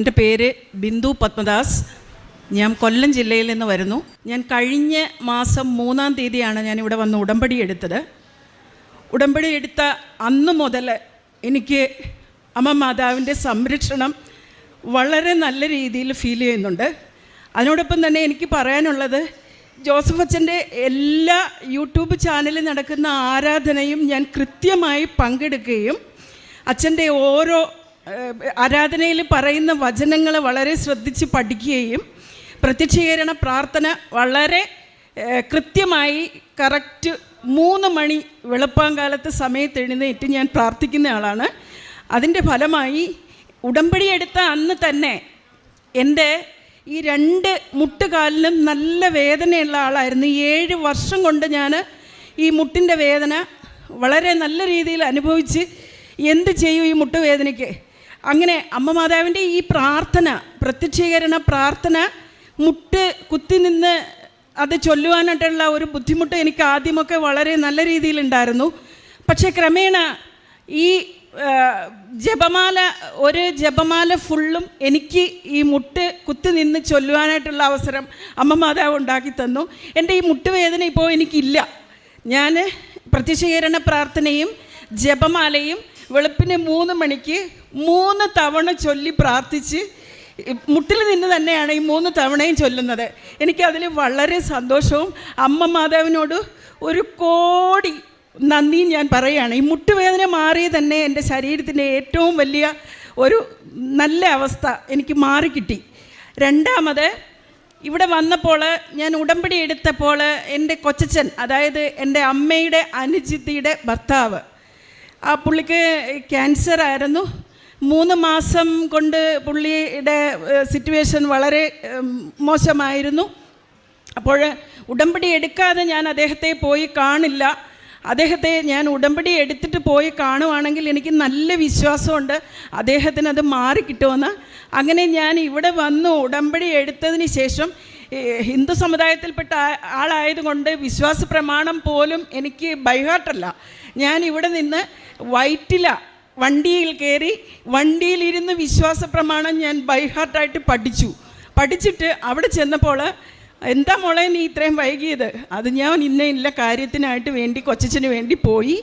എന്റെ പേര് ബിന്ദു പത്മദാസ്. ഞാൻ കൊല്ലം ജില്ലയിൽ നിന്ന് വരുന്നു. ഞാൻ കഴിഞ്ഞ മാസം മൂന്നാം തീയതിയാണ് ഞാൻ ഇവിടെ വന്ന് ഉടമ്പടി എടുത്തത്. ഉടമ്പടി എടുത്ത അന്ന് മുതൽ എനിക്ക് അമ്മ മാതാവിന്റെ സംരക്ഷണം വളരെ നല്ല രീതിയിൽ ഫീൽ ചെയ്യുന്നുണ്ട്. അതിനോടൊപ്പം തന്നെ എനിക്ക് പറയാനുള്ളത് ജോസഫ് അച്ഛന്റെ എല്ലാ യൂട്യൂബ് ചാനലിൽ നടക്കുന്ന ആരാധനയും ഞാൻ കൃത്യമായി പങ്കെടുക്കുകയും അച്ഛന്റെ ഓരോ ആരാധനയിൽ പറയുന്ന വചനങ്ങൾ വളരെ ശ്രദ്ധിച്ച് പഠിക്കുകയും പ്രത്യക്ഷീകരണ പ്രാർത്ഥന വളരെ കൃത്യമായി കറക്റ്റ് മൂന്ന് മണി വെളുപ്പാങ്കാലത്ത് സമയത്ത് എഴുന്നേറ്റ് ഞാൻ പ്രാർത്ഥിക്കുന്ന ആളാണ്. അതിന്റെ ഫലമായി ഉടമ്പടി എടുത്ത അന്ന് തന്നെ എന്റെ ഈ രണ്ട് മുട്ടുകാലിനും നല്ല വേദനയുള്ള ആളായിരുന്നു. ഏഴ് വർഷം കൊണ്ട് ഞാൻ ഈ മുട്ടിന്റെ വേദന വളരെ നല്ല രീതിയിൽ അനുഭവിച്ച് എന്ത് ചെയ്യും ഈ മുട്ടുവേദനയ്ക്ക്? അങ്ങനെ അമ്മ മാതാവിന്റെ ഈ പ്രാർത്ഥന പ്രത്യക്ഷീകരണ പ്രാർത്ഥന മുട്ട് കുത്തി നിന്ന് അത് ചൊല്ലുവാനായിട്ടുള്ള ഒരു ബുദ്ധിമുട്ട് എനിക്ക് ആദ്യമൊക്കെ വളരെ നല്ല രീതിയിലുണ്ടായിരുന്നു പക്ഷേ ക്രമേണ ഈ ജപമാല ഒരു ജപമാല ഫുള്ളും എനിക്ക് ഈ മുട്ട് കുത്തി നിന്ന് ചൊല്ലുവാനായിട്ടുള്ള അവസരം അമ്മ മാതാവ് ഉണ്ടാക്കി തന്നു. എന്റെ ഈ മുട്ടുവേദന ഇപ്പോൾ എനിക്കില്ല. ഞാൻ പ്രത്യക്ഷീകരണ പ്രാർത്ഥനയും ജപമാലയും വെളുപ്പിന് മൂന്ന് മണിക്ക് മൂന്ന് തവണ ചൊല്ലി പ്രാർത്ഥിച്ച് മുട്ടിൽ നിന്ന് തന്നെയാണ് ഈ മൂന്ന് തവണയും ചൊല്ലുന്നത്. എനിക്കതിൽ വളരെ സന്തോഷവും അമ്മ മാതാവിനോട് ഒരു കോടി നന്ദി ഞാൻ പറയുകയാണ്. ഈ മുട്ടുവേദന മാറി തന്നെ എന്റെ ശരീരത്തിന്റെ ഏറ്റവും വലിയ ഒരു നല്ല അവസ്ഥ എനിക്ക് മാറിക്കിട്ടി. രണ്ടാമത് ഇവിടെ വന്നപ്പോൾ ഞാൻ ഉടമ്പടി എടുത്തപ്പോൾ എന്റെ കൊച്ചച്ഛൻ അതായത് എന്റെ അമ്മയുടെ അനുജിത്തിയുടെ ഭർത്താവ് ആ പുള്ളിക്ക് ക്യാൻസർ ആയിരുന്നു. മൂന്ന് മാസം കൊണ്ട് പുള്ളിയുടെ സിറ്റുവേഷൻ വളരെ മോശമായിരുന്നു. അപ്പോൾ ഉടമ്പടി എടുക്കാതെ ഞാൻ അദ്ദേഹത്തെ പോയി കാണില്ല. അദ്ദേഹത്തെ ഞാൻ ഉടമ്പടി എടുത്തിട്ട് പോയി കാണുവാണെങ്കിൽ എനിക്ക് നല്ല വിശ്വാസമുണ്ട്. അദ്ദേഹത്തിന് അത് മാറിക്കിട്ടുമെന്ന് അങ്ങനെ ഞാൻ ഇവിടെ വന്നു ഉടമ്പടി എടുത്തതിന് ശേഷം ഹിന്ദു സമുദായത്തിൽപ്പെട്ട ആളായതുകൊണ്ട് വിശ്വാസ പ്രമാണം പോലും എനിക്ക് ബൈഹാർട്ടല്ല. ഞാൻ ഇവിടെ നിന്ന് വൈറ്റില വണ്ടിയിൽ കയറി വണ്ടിയിലിരുന്ന് വിശ്വാസ പ്രമാണം ഞാൻ ബൈഹാർട്ടായിട്ട് പഠിച്ചു. പഠിച്ചിട്ട് അവിടെ ചെന്നപ്പോൾ എന്താ മോളെ നീ ഇത്രയും വൈകിയത്? അത് ഞാൻ ഇന്ന ഇല്ല കാര്യത്തിനായിട്ട് വേണ്ടി കൊച്ചച്ഛന് വേണ്ടി പോയി.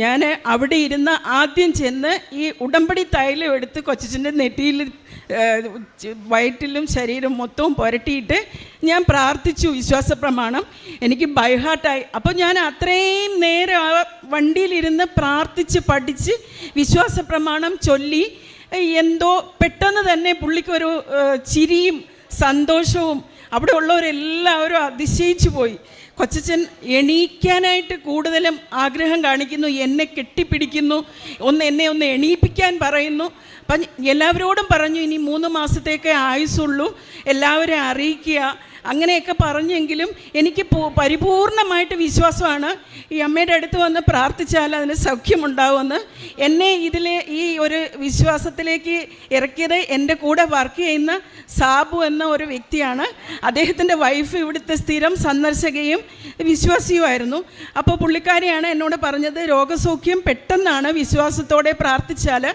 ഞാൻ അവിടെ ഇരുന്ന് ആദ്യം ചെന്ന് ഈ ഉടമ്പടി തൈലം എടുത്ത് കൊച്ചച്ഛന്റെ നെറ്റിയിൽ വയറ്റിലും ശരീരം മൊത്തവും പുരട്ടിയിട്ട് ഞാൻ പ്രാർത്ഥിച്ചു വിശ്വാസ പ്രമാണം എനിക്ക് ബൈഹാർട്ടായി അപ്പോൾ ഞാൻ അത്രയും നേരം ആ വണ്ടിയിലിരുന്ന് പ്രാർത്ഥിച്ച് പഠിച്ച് വിശ്വാസ പ്രമാണം ചൊല്ലി എന്തോ പെട്ടെന്ന് തന്നെ പുള്ളിക്കൊരു ചിരിയും സന്തോഷവും അവിടെ ഉള്ളവരെല്ലാവരും അതിശയിച്ചു പോയി. കൊച്ചച്ചൻ എണീക്കാനായിട്ട് കൂടുതലും ആഗ്രഹം കാണിക്കുന്നു എന്നെ കെട്ടിപ്പിടിക്കുന്നു ഒന്ന് എന്നെ ഒന്ന് എണീപ്പിക്കാൻ പറയുന്നു. അപ്പം എല്ലാവരോടും പറഞ്ഞു ഇനി മൂന്ന് മാസത്തേക്കേ ആയുസുള്ളൂ എല്ലാവരെയും അറിയിക്കുക അങ്ങനെയൊക്കെ പറഞ്ഞെങ്കിലും എനിക്ക് പരിപൂർണമായിട്ട് വിശ്വാസമാണ് ഈ അമ്മയുടെ അടുത്ത് വന്ന് പ്രാർത്ഥിച്ചാൽ അതിന് സൗഖ്യമുണ്ടാവുമെന്ന്. എന്നെ ഇതിലെ ഈ ഒരു വിശ്വാസത്തിലേക്ക് ഇറക്കിയത് എന്റെ കൂടെ വർക്ക് ചെയ്യുന്ന സാബു എന്ന ഒരു വ്യക്തിയാണ്. അദ്ദേഹത്തിന്റെ വൈഫ് ഇവിടുത്തെ സ്ഥിരം സന്ദർശകയും വിശ്വാസിയുമായിരുന്നു. അപ്പോൾ പുള്ളിക്കാരിയാണ് എന്നോട് പറഞ്ഞത് രോഗസൗഖ്യം പെട്ടെന്നാണ് വിശ്വാസത്തോടെ പ്രാർത്ഥിച്ചാൽ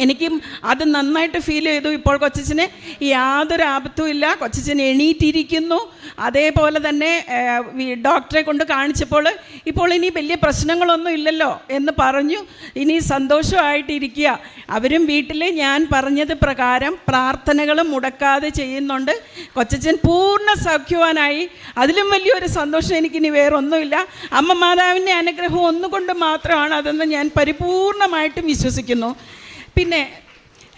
എനിക്കും അത് നന്നായിട്ട് ഫീൽ ചെയ്തു. ഇപ്പോൾ കൊച്ചച്ഛന് യാതൊരു ആപത്തും ഇല്ല. കൊച്ചച്ഛൻ എണീറ്റിരിക്കുന്നു. അതേപോലെ തന്നെ ഡോക്ടറെ കൊണ്ട് കാണിച്ചപ്പോൾ ഇപ്പോൾ ഇനി വലിയ പ്രശ്നങ്ങളൊന്നും ഇല്ലല്ലോ എന്ന് പറഞ്ഞു. ഇനി സന്തോഷമായിട്ടിരിക്കുക. അവരും വീട്ടിൽ ഞാൻ പറഞ്ഞത് പ്രകാരം പ്രാർത്ഥനകൾ മുടക്കാതെ ചെയ്യുന്നുണ്ട്. കൊച്ചച്ഛൻ പൂർണ സൗഖ്യവാനായി. അതിലും വലിയൊരു സന്തോഷം എനിക്കിനി വേറെ ഒന്നുമില്ല അമ്മ മാതാവിന്റെ അനുഗ്രഹം ഒന്നുകൊണ്ട് മാത്രമാണ് അതെന്ന് ഞാൻ പരിപൂർണമായിട്ടും വിശ്വസിക്കുന്നു. പിന്നെ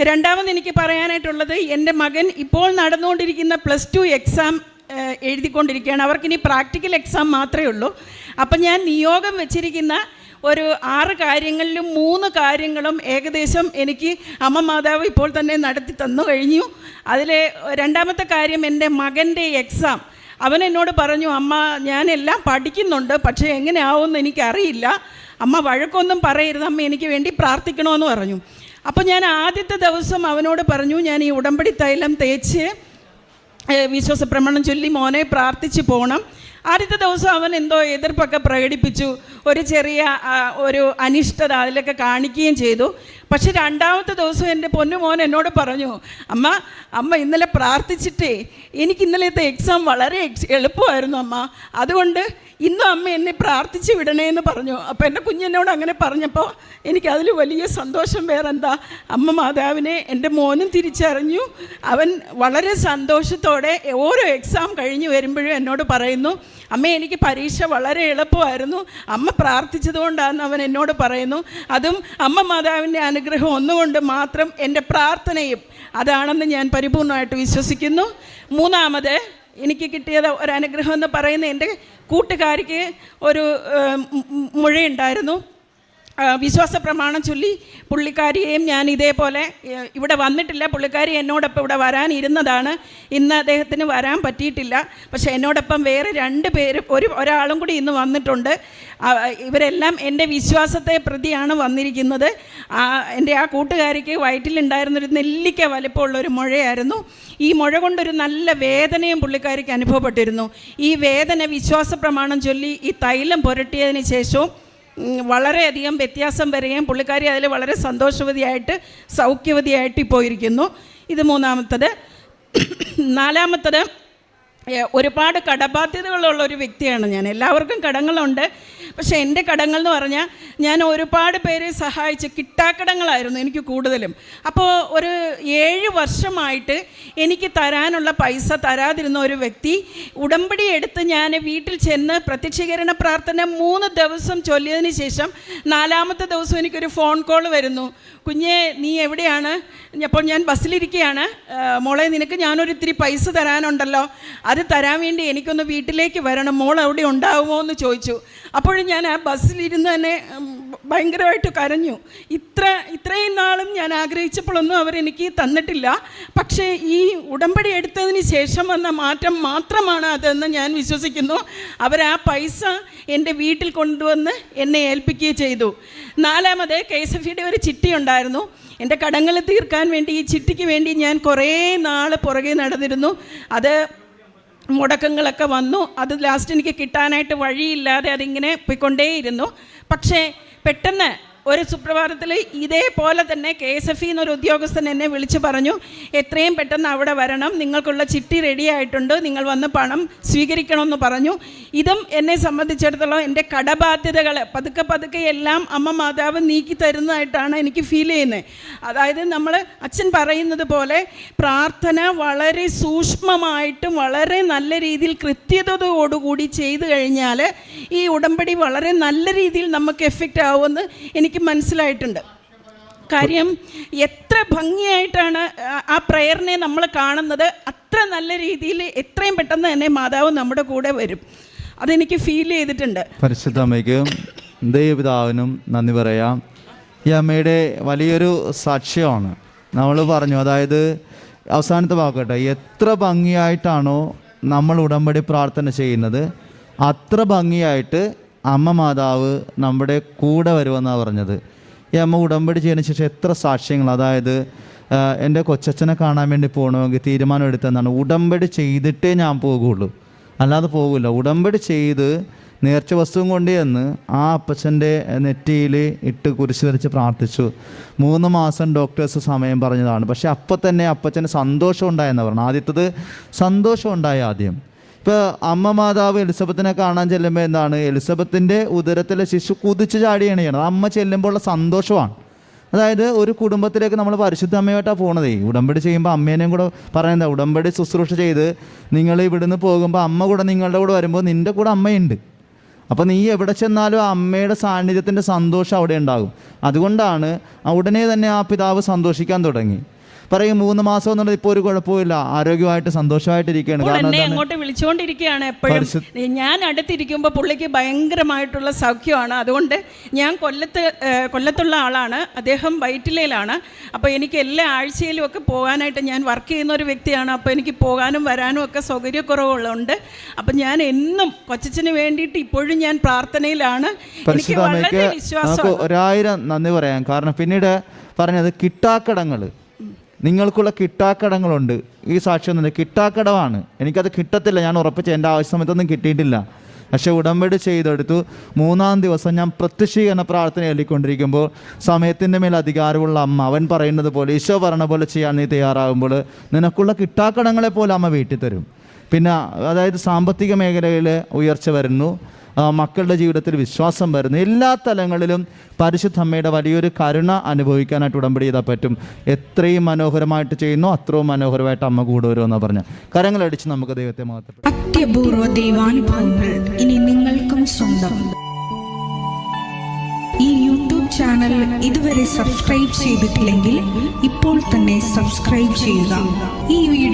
രണ്ടാമത് എനിക്ക് പറയാനായിട്ടുള്ളത് എന്റെ മകൻ ഇപ്പോൾ നടന്നുകൊണ്ടിരിക്കുന്ന പ്ലസ് ടു എക്സാം എഴുതിക്കൊണ്ടിരിക്കുകയാണ്. അവർക്കിനി പ്രാക്ടിക്കൽ എക്സാം മാത്രമേ ഉള്ളൂ. അപ്പം ഞാൻ നിയോഗം വെച്ചിരിക്കുന്ന ഒരു ആറ് കാര്യങ്ങളിലും മൂന്ന് കാര്യങ്ങളും ഏകദേശം എനിക്ക് അമ്മ മാതാവ് ഇപ്പോൾ തന്നെ നടത്തി തന്നു കഴിഞ്ഞു. അതിലെ രണ്ടാമത്തെ കാര്യം എന്റെ മകന്റെ എക്സാം. അവൻ എന്നോട് പറഞ്ഞു അമ്മ ഞാനെല്ലാം പഠിക്കുന്നുണ്ട് പക്ഷേ എങ്ങനെയാവുമെന്ന് എനിക്കറിയില്ല. അമ്മ വഴക്കൊന്നും പറയരുത്. അമ്മ എനിക്ക് വേണ്ടി പ്രാർത്ഥിക്കണമെന്ന് പറഞ്ഞു. അപ്പോൾ ഞാൻ ആദ്യത്തെ ദിവസം അവനോട് പറഞ്ഞു ഞാൻ ഈ ഉടമ്പടി തൈലം തേച്ച് ഏഹ് വിശ്വാസ പ്രമാണം ചൊല്ലി മോനെ പ്രാർത്ഥിച്ച് പോകണം ആദ്യത്തെ ദിവസം അവൻ എന്തോ എതിർപ്പൊക്കെ പ്രകടിപ്പിച്ചു. ഒരു ചെറിയ ഒരു അനിഷ്ടത അതിലൊക്കെ കാണിക്കുകയും ചെയ്തു. പക്ഷെ രണ്ടാമത്തെ ദിവസം എന്റെ പൊന്നുമോൻ എന്നോട് പറഞ്ഞു അമ്മ അമ്മ ഇന്നലെ പ്രാർത്ഥിച്ചിട്ടേ എനിക്ക് ഇന്നലത്തെ എക്സാം വളരെ എളുപ്പമായിരുന്നു അമ്മ. അതുകൊണ്ട് ഇന്നും അമ്മ എന്നെ പ്രാർത്ഥിച്ച് വിടണേ എന്ന് പറഞ്ഞു. അപ്പോൾ എന്റെ കുഞ്ഞെന്നോട് അങ്ങനെ പറഞ്ഞപ്പോൾ എനിക്കതിൽ വലിയ സന്തോഷം വേറെന്താ? അമ്മ മാതാവിനെ എന്റെ മോനും തിരിച്ചറിഞ്ഞു. അവൻ വളരെ സന്തോഷത്തോടെ ഓരോ എക്സാം കഴിഞ്ഞ് വരുമ്പോഴും എന്നോട് പറയുന്നു അമ്മ എനിക്ക് പരീക്ഷ വളരെ എളുപ്പമായിരുന്നു. അമ്മ പ്രാർത്ഥിച്ചതുകൊണ്ടാണെന്ന് അവൻ എന്നോട് പറയുന്നു. അതും അമ്മ മാതാവിന്റെ അനുഗ്രഹം ഒന്നുകൊണ്ട് മാത്രം എന്റെ പ്രാർത്ഥനയും അതാണെന്ന് ഞാൻ പരിപൂർണമായിട്ട് വിശ്വസിക്കുന്നു. മൂന്നാമത് എനിക്ക് കിട്ടിയത് ഒരു അനുഗ്രഹം എന്ന് പറയുന്ന എന്റെ കൂട്ടുകാരിക്ക് ഒരു മുഴയുണ്ടായിരുന്നു. വിശ്വാസ പ്രമാണം ചൊല്ലി പുള്ളിക്കാരിയെയും ഞാൻ ഇതേപോലെ ഇവിടെ വന്നിട്ടില്ല. പുള്ളിക്കാരി എന്നോടൊപ്പം ഇവിടെ വരാനിരുന്നതാണ്. ഇന്ന് അദ്ദേഹത്തിന് വരാൻ പറ്റിയിട്ടില്ല. പക്ഷേ എന്നോടൊപ്പം വേറെ രണ്ട് പേര് ഒരു ഒരാളും കൂടി ഇന്ന് വന്നിട്ടുണ്ട്. ഇവരെല്ലാം എന്റെ വിശ്വാസത്തെ പ്രതിയാണ് വന്നിരിക്കുന്നത്. എന്റെ ആ കൂട്ടുകാരിക്ക് വയറ്റിലുണ്ടായിരുന്നൊരു നെല്ലിക്ക വലിപ്പമുള്ളൊരു മുഴയായിരുന്നു. ഈ മുഴ കൊണ്ടൊരു നല്ല വേദനയും പുള്ളിക്കാരിക്ക് അനുഭവപ്പെട്ടിരുന്നു. ഈ വേദന വിശ്വാസ പ്രമാണം ചൊല്ലി ഈ തൈലം പുരട്ടിയതിന് ശേഷവും വളരെയധികം വ്യത്യാസം വരികയും പുള്ളിക്കാരി അതിൽ വളരെ സന്തോഷവതിയായിട്ട് സൗഖ്യവതിയായിട്ട് ഇപ്പോൾ ഇരിക്കുന്നു ഇത് മൂന്നാമത്തത്. നാലാമത്തത് ഒരുപാട് കടബാധ്യതകളുള്ള ഒരു വ്യക്തിയാണ് ഞാൻ. എല്ലാവർക്കും കടങ്ങളുണ്ട്. പക്ഷേ എന്റെ കടങ്ങൾ എന്ന് പറഞ്ഞാൽ ഞാൻ ഒരുപാട് പേരെ സഹായിച്ച് കിട്ടാക്കടങ്ങളായിരുന്നു എനിക്ക് കൂടുതലും. അപ്പോൾ ഒരു ഏഴ് വർഷമായിട്ട് എനിക്ക് തരാനുള്ള പൈസ തരാതിരുന്ന ഒരു വ്യക്തി ഉടമ്പടി എടുത്ത് ഞാൻ വീട്ടിൽ ചെന്ന് പ്രത്യക്ഷീകരണ പ്രാർത്ഥന മൂന്ന് ദിവസം ചൊല്ലിയതിന് ശേഷം നാലാമത്തെ ദിവസം എനിക്കൊരു ഫോൺ കോൾ വരുന്നു. കുഞ്ഞെ നീ എവിടെയാണ്? അപ്പോൾ ഞാൻ ബസ്സിലിരിക്കുകയാണ്. മോളെ നിനക്ക് ഞാനൊരു ഇത്തിരി പൈസ തരാനുണ്ടല്ലോ. അത് തരാൻ വേണ്ടി എനിക്കൊന്ന് വീട്ടിലേക്ക് വരണം. മോൾ അവിടെ ഉണ്ടാവുമോ എന്ന് ചോദിച്ചു. അപ്പോഴും ഞാൻ ആ ബസ്സിലിരുന്ന് തന്നെ ഭയങ്കരമായിട്ട് കരഞ്ഞു. ഇത്ര ഇത്രയും നാളും ഞാൻ ആഗ്രഹിച്ചപ്പോഴൊന്നും അവരെനിക്ക് തന്നിട്ടില്ല. പക്ഷേ ഈ ഉടമ്പടി എടുത്തതിന് ശേഷം വന്ന മാറ്റം മാത്രമാണ് അതെന്ന് ഞാൻ വിശ്വസിക്കുന്നു. അവർ ആ പൈസ എന്റെ വീട്ടിൽ കൊണ്ടുവന്ന് എന്നെ ഏൽപ്പിക്കുകയും ചെയ്തു. നാലാമത് കെ എസ് എഫ് ഒരു ചിട്ടി ഉണ്ടായിരുന്നു. എന്റെ കടങ്ങൾ തീർക്കാൻ വേണ്ടി ഈ ചിട്ടിക്ക് വേണ്ടി ഞാൻ കുറേ നാൾ പുറകെ നടന്നിരുന്നു. അത് മുടക്കങ്ങളൊക്കെ വന്നു. അത് ലാസ്റ്റ് എനിക്ക് കിട്ടാനായിട്ട് വഴിയില്ലാതെ അതിങ്ങനെ പോയിക്കൊണ്ടേയിരുന്നു. പക്ഷേ പെട്ടെന്ന് ഒരു സുപ്രഭാതത്തിൽ ഇതേപോലെ തന്നെ കെ എസ് എഫ് എന്നൊരു ഉദ്യോഗസ്ഥൻ എന്നെ വിളിച്ചു പറഞ്ഞു എത്രയും പെട്ടെന്ന് അവിടെ വരണം നിങ്ങൾക്കുള്ള ചിട്ടി റെഡി ആയിട്ടുണ്ട് നിങ്ങൾ വന്ന് പണം സ്വീകരിക്കണമെന്ന് പറഞ്ഞു. ഇതും എന്നെ സംബന്ധിച്ചിടത്തോളം എന്റെ കടബാധ്യതകൾ പതുക്കെ പതുക്കെ എല്ലാം അമ്മ മാതാവ് നീക്കി തരുന്നതായിട്ടാണ് എനിക്ക് ഫീൽ ചെയ്യുന്നത് അതായത് നമ്മൾ അച്ഛൻ പറയുന്നത് പോലെ പ്രാർത്ഥന വളരെ സൂക്ഷ്മമായിട്ടും വളരെ നല്ല രീതിയിൽ കൃത്യതയോടുകൂടി ചെയ്തു കഴിഞ്ഞാൽ ഈ ഉടമ്പടി വളരെ നല്ല രീതിയിൽ നമുക്ക് എഫക്റ്റ് ആവുമെന്ന് എനിക്ക് മനസ്സിലായിട്ടുണ്ട്. കാര്യം എത്ര ഭംഗിയായിട്ടാണ് ആ- പ്രയറിനെ നമ്മൾ കാണുന്നത്. അത്ര നല്ല രീതിയിൽ എത്രയും പെട്ടെന്ന് തന്നെ മാതാവ് നമ്മുടെ കൂടെ വരും. അതെനിക്ക് ഫീൽ ചെയ്തിട്ടുണ്ട്. പരിശുദ്ധ അമ്മയ്ക്കും ദൈവപിതാവിനും നന്ദി പറയാം. ഈ അമ്മയുടെ വലിയൊരു സാക്ഷ്യമാണ്. നമ്മൾ പറഞ്ഞു അതായത് അവസാനത്തെ വാക്കട്ടെ എത്ര ഭംഗിയായിട്ടാണോ നമ്മൾ ഉടമ്പടി പ്രാർത്ഥന ചെയ്യുന്നത് അത്ര ഭംഗിയായിട്ട് അമ്മ മാതാവ് നമ്മുടെ കൂടെ വരുമെന്നാണ് പറഞ്ഞത്. ഈ അമ്മ ഉടമ്പടി ചെയ്തതിന് ശേഷം എത്ര സാക്ഷ്യങ്ങൾ? അതായത് എന്റെ കൊച്ചച്ഛനെ കാണാൻ വേണ്ടി പോകണമെങ്കിൽ തീരുമാനം എടുത്തെന്നാണ്. ഉടമ്പടി ചെയ്തിട്ടേ ഞാൻ പോകുള്ളൂ. അല്ലാതെ പോകില്ല ഉടമ്പടി ചെയ്ത് നേർച്ച വസ്തുവും കൊണ്ട് ചെന്ന് ആ അപ്പച്ചന്റെ നെറ്റിയിൽ ഇട്ട് കുരിശ് വരച്ച് പ്രാർത്ഥിച്ചു. മൂന്ന് മാസം ഡോക്ടേഴ്സ് സമയം പറഞ്ഞതാണ്. പക്ഷേ അപ്പം തന്നെ അപ്പച്ചന് സന്തോഷം ഉണ്ടായെന്ന് പറഞ്ഞു ആദ്യത്തത് സന്തോഷം ഉണ്ടായി ആദ്യം. ഇപ്പോൾ അമ്മ മാതാവ് എലിസബത്തിനെ കാണാൻ ചെല്ലുമ്പോൾ എന്താണ്? എലിസബത്തിന്റെ ഉദരത്തിലെ ശിശു കുതിച്ച് ചാടിയാണ് ചെയ്യണത് അമ്മ ചെല്ലുമ്പോഴുള്ള സന്തോഷമാണ്. അതായത് ഒരു കുടുംബത്തിലേക്ക് നമ്മൾ പരിശുദ്ധ അമ്മയായിട്ടാണ് പോണതേ. ഉടമ്പടി ചെയ്യുമ്പോൾ അമ്മേനെയും കൂടെ പറയുന്നത് ഉടമ്പടി ശുശ്രൂഷ ചെയ്ത് നിങ്ങൾ ഇവിടുന്ന് പോകുമ്പോൾ അമ്മ കൂടെ നിങ്ങളുടെ കൂടെ വരുമ്പോൾ നിന്റെ കൂടെ അമ്മയുണ്ട്. അപ്പോൾ നീ എവിടെ ചെന്നാലും ആ അമ്മയുടെ സാന്നിധ്യത്തിന്റെ സന്തോഷം അവിടെ ഉണ്ടാകും. അതുകൊണ്ടാണ് ഉടനെ തന്നെ ആ പിതാവ് സന്തോഷിക്കാൻ തുടങ്ങി. പറയും മൂന്ന് മാസം എന്നുള്ളത് ഇപ്പോൾ ഒരു കുഴപ്പമില്ല ആരോഗ്യമായിട്ട് സന്തോഷമായിട്ടിരിക്കുകയാണ്. ഇരിക്കുകയാണ് കാരണം എന്നെ എന്താണ് അങ്ങോട്ട് വിളിച്ചുകൊണ്ടിരിക്കുകയാണ് എപ്പോഴും. പരിശുദ്ധ- ഞാൻ അടുത്തിരിക്കുമ്പോൾ പുള്ളിക്ക് ഭയങ്കരമായിട്ടുള്ള സൗഖ്യമാണ്. അതുകൊണ്ട് ഞാൻ കൊല്ലത്ത് ഏഹ്, കൊല്ലത്തുള്ള ആളാണ്. അദ്ദേഹം വൈറ്റിലയിലാണ്. അപ്പോൾ എനിക്ക് എല്ലാ ആഴ്ചയിലും ഒക്കെ പോകാനായിട്ട് ഞാൻ വർക്ക് ചെയ്യുന്ന ഒരു വ്യക്തിയാണ്. അപ്പോൾ എനിക്ക് പോകാനും വരാനും ഒക്കെ സൗകര്യക്കുറവുള്ളതുകൊണ്ട് അപ്പം ഞാൻ എന്നും കൊച്ചച്ഛന് വേണ്ടിയിട്ട് ഇപ്പോഴും ഞാൻ പ്രാർത്ഥനയിലാണ്. എനിക്ക് പരിശുദ്ധ അമ്മയ്ക്ക് വളരെ നമുക്ക് വിശ്വാസം ഒരായിരം നന്ദി പറയാം. കാരണം പിന്നീട് പറഞ്ഞത് കിട്ടാക്കടങ്ങൾ. നിങ്ങൾക്കുള്ള കിട്ടാക്കടങ്ങളുണ്ട്. ഈ സാക്ഷ്യം തന്നെ കിട്ടാക്കടമാണ് എനിക്കത് കിട്ടത്തില്ല. ഞാൻ ഉറപ്പിച്ച എന്റെ ആവശ്യ സമയത്തൊന്നും കിട്ടിയിട്ടില്ല. പക്ഷെ ഉടമ്പടി ചെയ്തെടുത്തു. മൂന്നാം ദിവസം ഞാൻ പ്രത്യക്ഷീകരണ പ്രാർത്ഥന എഴുതിക്കൊണ്ടിരിക്കുമ്പോൾ സമയത്തിന്റെ മേൽ അധികാരമുള്ള അമ്മ അവൻ പറയുന്നത് പോലെ ഈശോ പറഞ്ഞ പോലെ ചെയ്യാൻ നീ തയ്യാറാകുമ്പോൾ നിനക്കുള്ള കിട്ടാക്കടങ്ങളെ പോലെ അമ്മ വീട്ടിൽ തരും പിന്നെ അതായത് സാമ്പത്തിക മേഖലയിൽ ഉയർച്ച വരുന്നു. മക്കളുടെ ജീവിതത്തിൽ വിശ്വാസം വരുന്നു. എല്ലാ തലങ്ങളിലും പരിശുദ്ധ അമ്മയുടെ വലിയൊരു കരുണ അനുഭവിക്കാനായിട്ട് ഉടമ്പടി ചെയ്താൽ പറ്റും. എത്രയും മനോഹരമായിട്ട് ചെയ്യുന്നു അത്രയും മനോഹരമായിട്ട് അമ്മ കൂടെ വരുമെന്നാണ് പറഞ്ഞ. കരങ്ങളടിച്ച് നമുക്ക് ദൈവത്തെ മാത്രം ഇനി നിങ്ങൾക്കും ഈ യൂട്യൂബ് ചാനൽ ഇതുവരെ സബ്സ്ക്രൈബ് ചെയ്തിട്ടില്ലെങ്കിൽ ഇപ്പോൾ തന്നെ സബ്സ്ക്രൈബ് ചെയ്യുക. ഈ വീഡിയോ